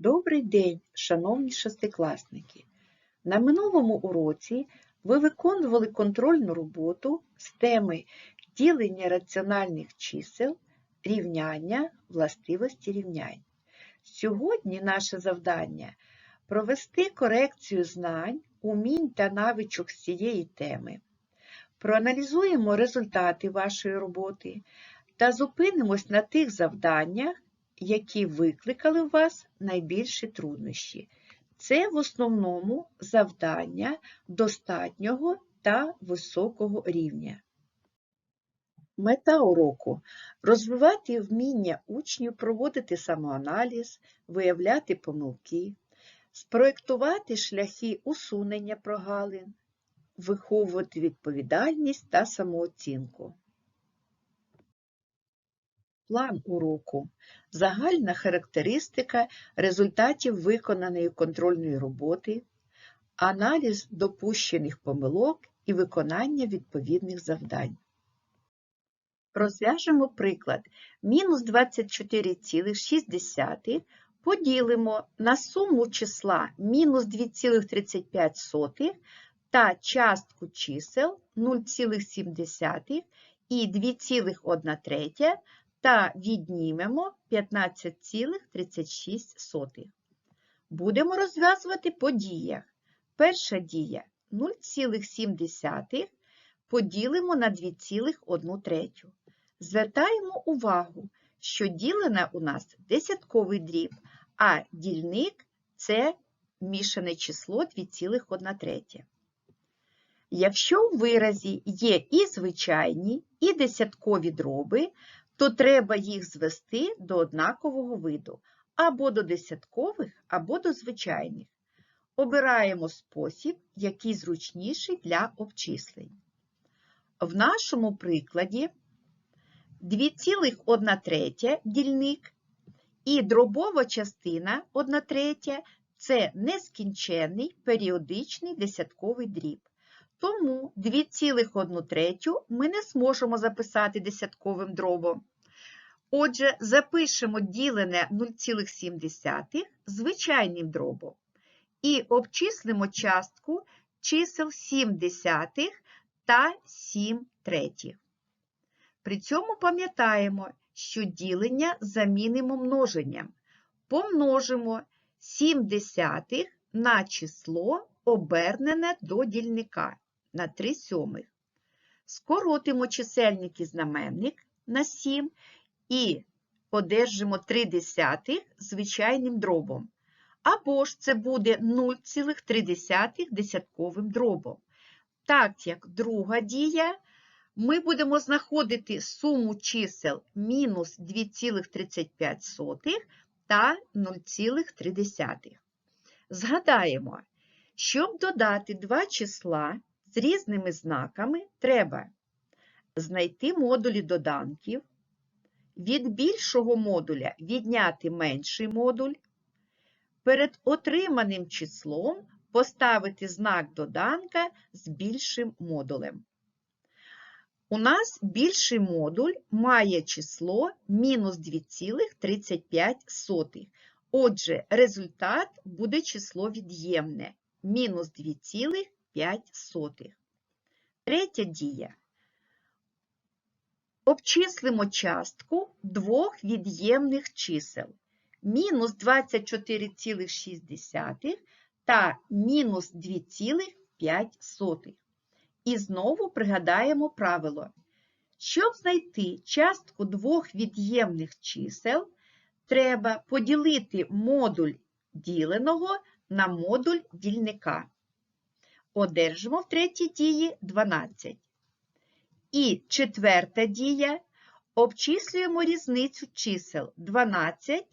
Добрий день, шановні шестикласники! На минулому уроці ви виконували контрольну роботу з теми ділення раціональних чисел, рівняння, властивості рівнянь. Сьогодні наше завдання провести корекцію знань, умінь та навичок з цієї теми. Проаналізуємо результати вашої роботи та зупинимось на тих завданнях, які викликали у вас найбільші труднощі. Це в основному завдання достатнього та високого рівня. Мета уроку розвивати вміння учнів проводити самоаналіз, виявляти помилки, спроєктувати шляхи усунення прогалин, виховувати відповідальність та самооцінку. План уроку. Загальна характеристика результатів виконаної контрольної роботи, аналіз допущених помилок і виконання відповідних завдань. Розв'яжемо приклад. Мінус 24,6 поділимо на суму числа мінус 2,35 та частку чисел 0,7 і 2,1 та віднімемо 15,36. Будемо розв'язувати по діях. Перша дія 0,7 поділимо на 2,1 Звертаємо увагу, що ділена у нас десятковий дріб, а дільник це мішане число 2,1 Якщо у виразі є і звичайні, і десяткові дроби, то треба їх звести до однакового виду або до десяткових, або до звичайних. Обираємо спосіб, який зручніший для обчислень. В нашому прикладі 2,1 третя дільник і дробова частина 1 третя – це нескінченний періодичний десятковий дріб. Тому 2,1 третю ми не зможемо записати десятковим дробом. Отже, запишемо ділене 0,7 звичайним дробом і обчислимо частку чисел 7 десятих та 7 третіх. При цьому пам'ятаємо, що ділення замінимо множенням. Помножимо 7 десятих на число, обернене до дільника на 3 сьомих. Скоротимо чисельник і знаменник на 7 і одержимо 3 десятих звичайним дробом. Або ж це буде 0,3 десятковим дробом. Так як друга дія, ми будемо знаходити суму чисел мінус 2,35 та 0,3. Згадаємо, щоб додати два числа з різними знаками, треба знайти модулі доданків, від більшого модуля відняти менший модуль, перед отриманим числом поставити знак доданка з більшим модулем. У нас більший модуль має число мінус 2,35. Отже, результат буде число від'ємне мінус 2,5. Третя дія. Обчислимо частку двох від'ємних чисел мінус 24,6 та мінус 2,5. І знову пригадаємо правило. Щоб знайти частку двох від'ємних чисел, треба поділити модуль діленого на модуль дільника. Одержимо в третій дії 12. І четверта дія обчислюємо різницю чисел 12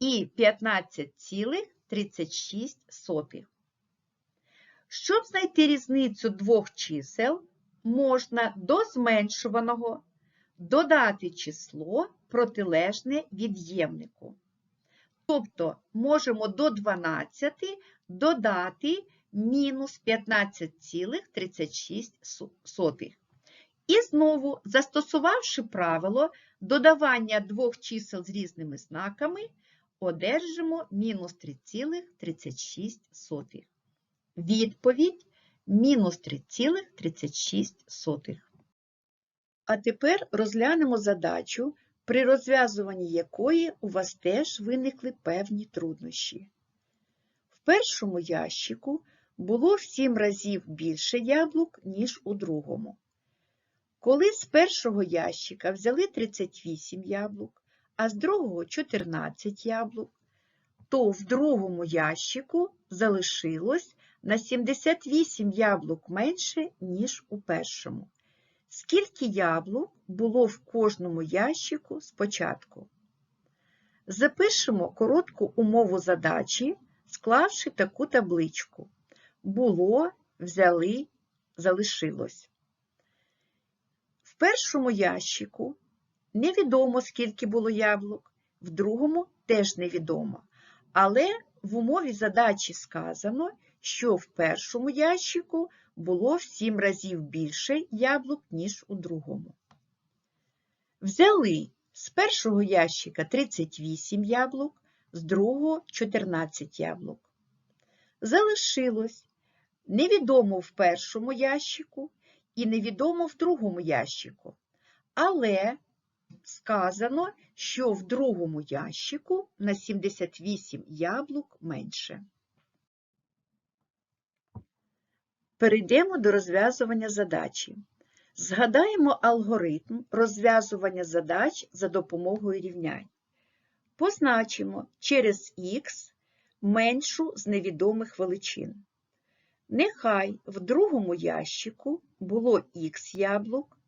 і 15,36. Щоб знайти різницю двох чисел, можна до зменшуваного додати число протилежне від'ємнику. Тобто можемо до 12 додати мінус 15,36. І знову, застосувавши правило додавання двох чисел з різними знаками, одержимо мінус 3,36. Відповідь мінус 3,36. А тепер розглянемо задачу, при розв'язуванні якої у вас теж виникли певні труднощі. В першому ящику було в 7 разів більше яблук, ніж у другому. Коли з першого ящика взяли 38 яблук, а з другого 14 яблук, то в другому ящику залишилось на 78 яблук менше, ніж у першому. Скільки яблук було в кожному ящику спочатку? Запишемо коротку умову задачі, склавши таку табличку. Було, взяли, залишилось. В першому ящику невідомо, скільки було яблук, в другому теж невідомо. Але в умові задачі сказано, що в першому ящику було в 7 разів більше яблук, ніж у другому. Взяли з першого ящика 38 яблук, з другого 14 яблук. Залишилось невідомо в першому ящику і невідомо в другому ящику. Але сказано, що в другому ящику на 78 яблук менше. Перейдемо до розв'язування задачі. Згадаємо алгоритм розв'язування задач за допомогою рівнянь. Позначимо через х меншу з невідомих величин. Нехай в другому ящику було х яблук,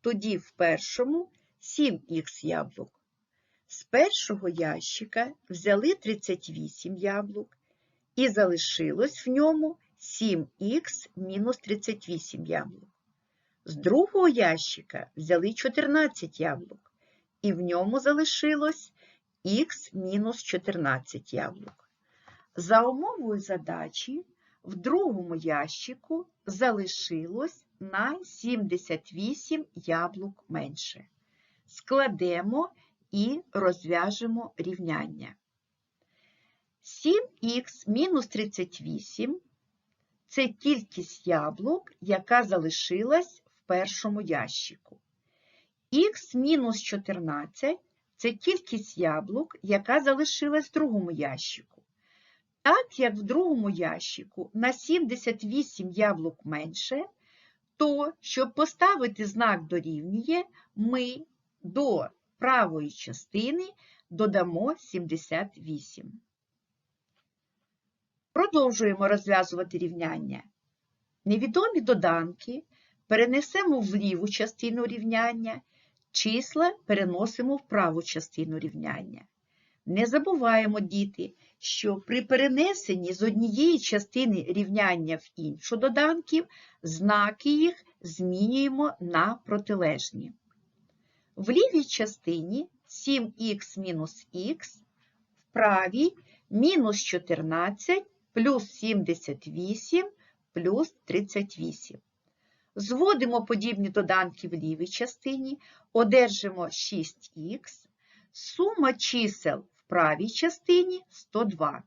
тоді в першому 7х яблук. З першого ящика взяли 38 яблук і залишилось в ньому 7х мінус 38 яблук. З другого ящика взяли 14 яблук, і в ньому залишилось х мінус 14 яблук. За умовою задачі в другому ящику залишилось на 78 яблук менше. Складемо і розв'яжемо рівняння. 7х мінус 38 це кількість яблук, яка залишилась в першому ящику. Х мінус 14 це кількість яблук, яка залишилась в другому ящику. Так як в другому ящику на 78 яблук менше, то, щоб поставити знак дорівнює, ми до правої частини додамо 78. Продовжуємо розв'язувати рівняння. Невідомі доданки перенесемо в ліву частину рівняння, числа переносимо в праву частину рівняння. Не забуваємо, діти, що при перенесенні з однієї частини рівняння в іншу доданків знаки їх змінюємо на протилежні. В лівій частині 7х мінус х, в правій мінус 14 плюс 78 плюс 38. Зводимо подібні доданки в лівій частині, одержимо 6х, сума чисел правій частині 102.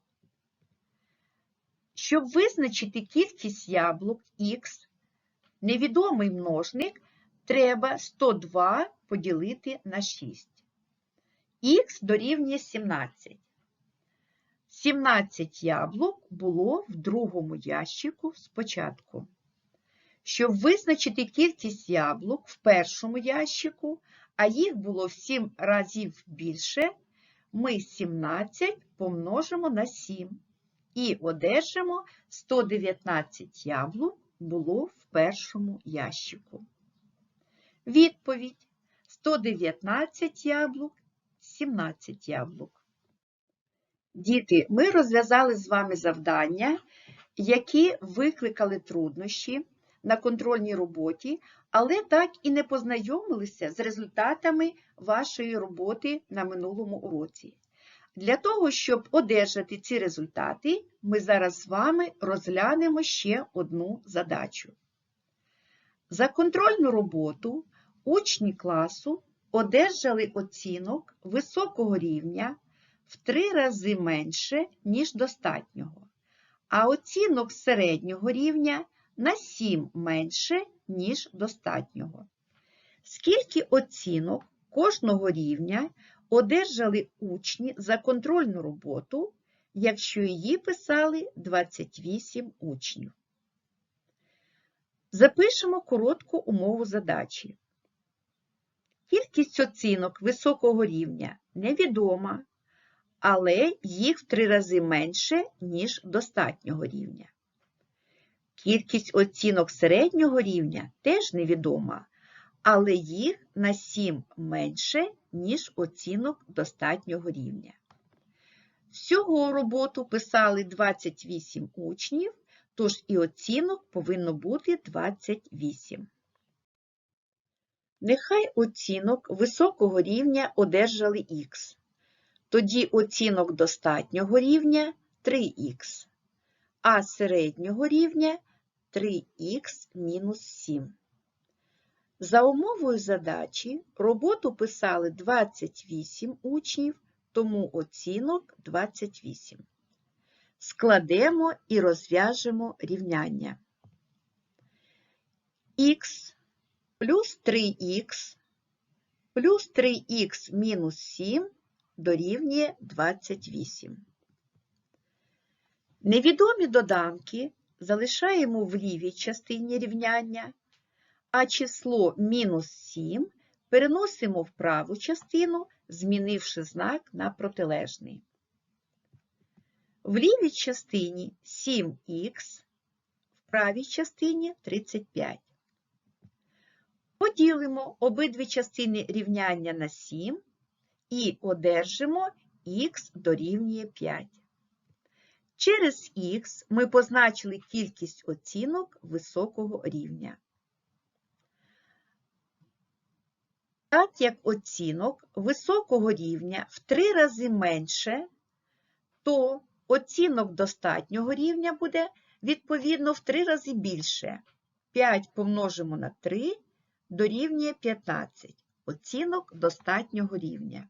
Щоб визначити кількість яблук х, невідомий множник треба 102 поділити на 6. Х дорівнює 17. 17 яблук було в другому ящику спочатку. Щоб визначити кількість яблук в першому ящику, а їх було в 7 разів більше, ми 17 помножимо на 7 і одержимо 119 яблук було в першому ящику. Відповідь 119 яблук, 17 яблук. Діти, ми розв'язали з вами завдання, які викликали труднощі на контрольній роботі, але так і не познайомилися з результатами вашої роботи на минулому уроці. Для того, щоб одержати ці результати, ми зараз з вами розглянемо ще одну задачу. За контрольну роботу учні класу одержали оцінок високого рівня в три рази менше, ніж достатнього, а оцінок середнього рівня на 7 менше, ніж достатнього. Скільки оцінок кожного рівня одержали учні за контрольну роботу, якщо її писали 28 учнів? Запишемо коротку умову задачі. Кількість оцінок високого рівня невідома, але їх в три рази менше, ніж достатнього рівня. Кількість оцінок середнього рівня теж невідома, але їх на 7 менше, ніж оцінок достатнього рівня. Всього роботу писали 28 учнів, тож і оцінок повинно бути 28. Нехай оцінок високого рівня одержали х. Тоді оцінок достатнього рівня 3х, а середнього рівня 3х мінус 7. За умовою задачі роботу писали 28 учнів, тому оцінок 28. Складемо і розв'яжемо рівняння. х плюс 3х плюс 3х мінус 7 дорівнює 28. Невідомі доданки залишаємо в лівій частині рівняння, а число мінус 7 переносимо в праву частину, змінивши знак на протилежний. В лівій частині 7х, в правій частині 35. Поділимо обидві частини рівняння на 7 і одержимо х дорівнює 5. Через х ми позначили кількість оцінок високого рівня. Так як оцінок високого рівня в три рази менше, то оцінок достатнього рівня буде відповідно в три рази більше. 5 помножимо на 3 дорівнює 15. Оцінок достатнього рівня.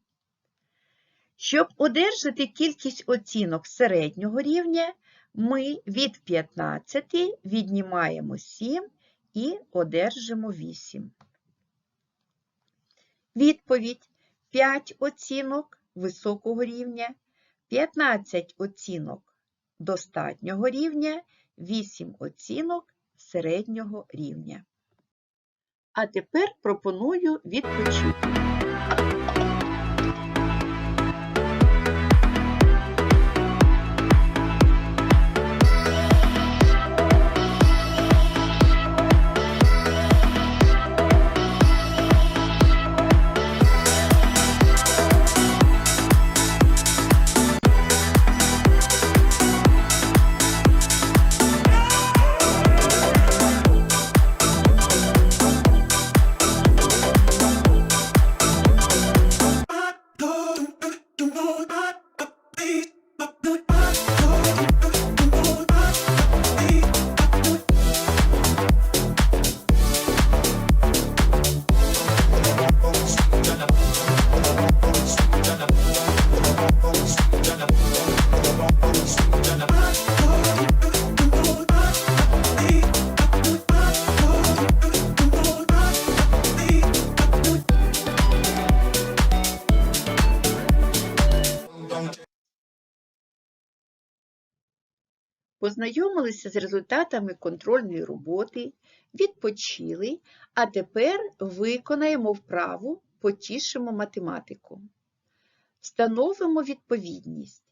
Щоб одержати кількість оцінок середнього рівня, ми від 15 віднімаємо 7 і одержимо 8. Відповідь 5 оцінок високого рівня, 15 оцінок достатнього рівня, 8 оцінок середнього рівня. А тепер пропоную відпочити. Познайомилися з результатами контрольної роботи, відпочили, а тепер виконаємо вправу, потішимо математику. Встановимо відповідність.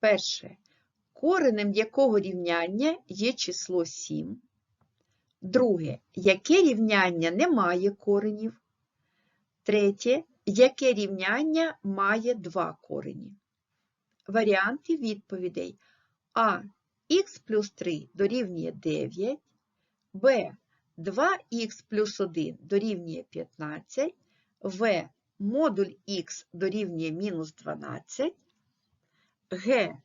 Перше. Коренем якого рівняння є число 7. Друге. Яке рівняння не має коренів. Третє. Яке рівняння має два корені. Варіанти відповідей. А х плюс 3 дорівнює 9, Б 2х плюс 1 дорівнює 15, В модуль х дорівнює мінус 12, Г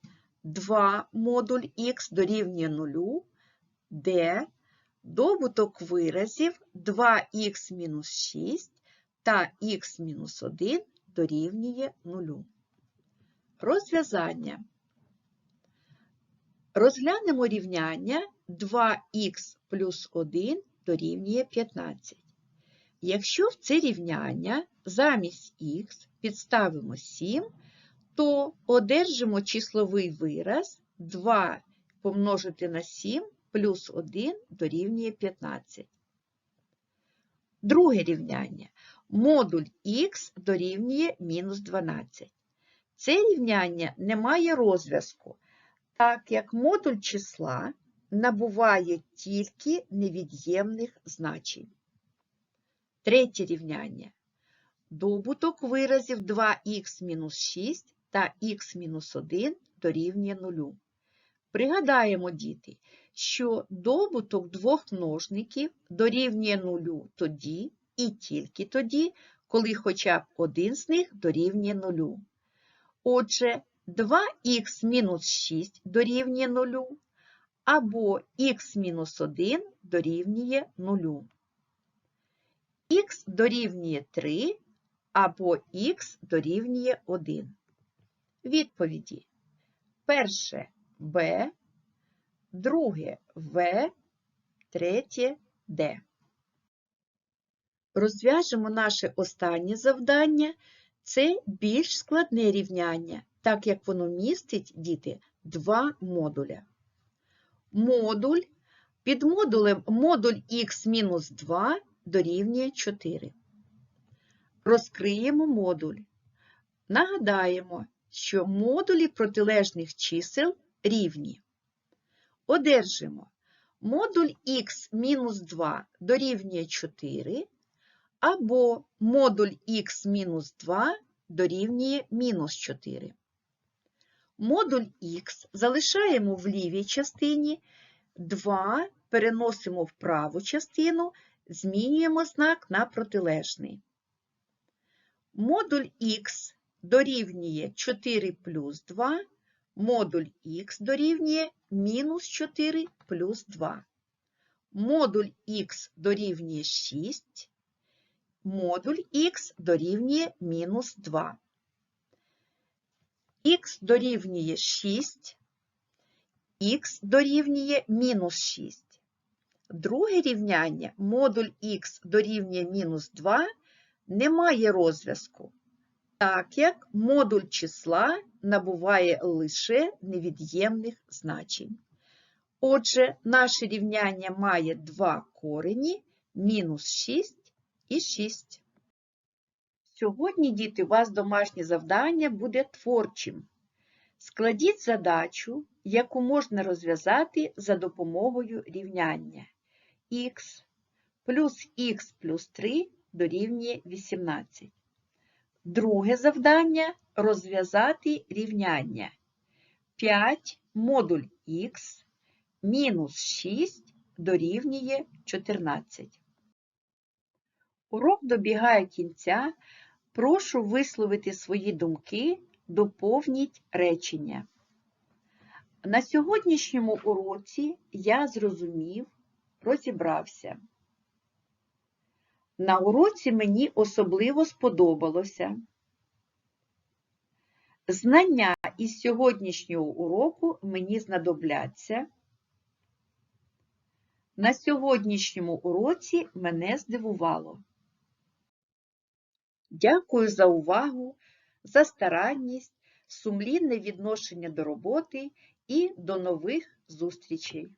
2 модуль х дорівнює 0, Д добуток виразів 2х мінус 6 та х мінус 1 дорівнює 0. Розв'язання. Розглянемо рівняння 2х плюс 1 дорівнює 15. Якщо в це рівняння замість х підставимо 7, то одержимо числовий вираз 2 помножити на 7 плюс 1 дорівнює 15. Друге рівняння. Модуль х дорівнює мінус 12. Це рівняння не має розв'язку, так як модуль числа набуває тільки невід'ємних значень. Третє рівняння. Добуток виразів 2х-6 та х-1 дорівнює 0. Пригадаємо, діти, що добуток двох множників дорівнює 0 тоді і тільки тоді, коли хоча б один з них дорівнює 0. Отже, 2х мінус 6 дорівнює 0, або х мінус 1 дорівнює 0. х дорівнює 3, або х дорівнює 1. Відповіді. Перше Б, друге В, третє Д. Розв'яжемо наше останнє завдання. Це більш складне рівняння, так як воно містить, діти, два модуля. Модуль під модулем модуль х-2 дорівнює 4. Розкриємо модуль. Нагадаємо, що модулі протилежних чисел рівні. Одержимо модуль х-2 дорівнює 4, або модуль х-2 дорівнює мінус 4. Модуль х залишаємо в лівій частині, 2 переносимо в праву частину, змінюємо знак на протилежний. Модуль х дорівнює 4 плюс 2, модуль х дорівнює мінус 4 плюс 2. Модуль х дорівнює 6, модуль х дорівнює мінус 2. Х дорівнює 6, х дорівнює мінус 6. Друге рівняння модуль х дорівнює мінус 2 не має розв'язку, так як модуль числа набуває лише невід'ємних значень. Отже, наше рівняння має два корені мінус 6 і 6. Сьогодні, діти, у вас домашнє завдання буде творчим. Складіть задачу, яку можна розв'язати за допомогою рівняння х плюс х плюс 3 дорівнює 18. Друге завдання розв'язати рівняння 5 модуль х мінус 6 дорівнює 14. Урок добігає кінця. Прошу висловити свої думки, доповніть речення. На сьогоднішньому уроці я зрозумів, розібрався. На уроці мені особливо сподобалося. Знання із сьогоднішнього уроку мені знадобляться. На сьогоднішньому уроці мене здивувало. Дякую за увагу, за старанність, сумлінне відношення до роботи і до нових зустрічей!